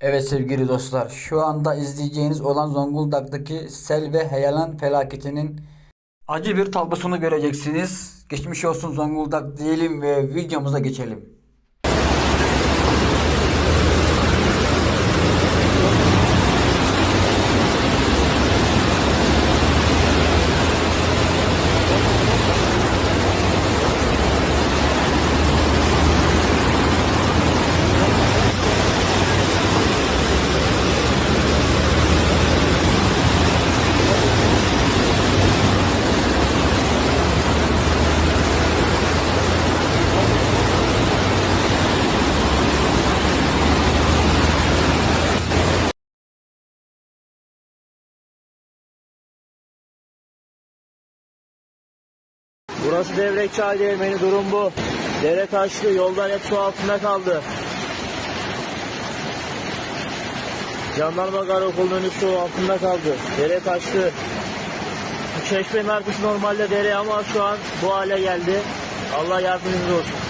Evet sevgili dostlar, şu anda izleyeceğiniz olan Zonguldak'taki sel ve heyelan felaketinin acı bir tablosunu göreceksiniz. Geçmiş olsun Zonguldak diyelim ve videomuza geçelim. Burası Devrek Çay Değirmeni durum bu. Dere taştı, yollar hep su altında kaldı. Jandarma Karakolu'nun önü su altında kaldı. Dere taştı. Bu çeşmenin arkası normalde dere ama şu an bu hale geldi. Allah yardımcınız olsun.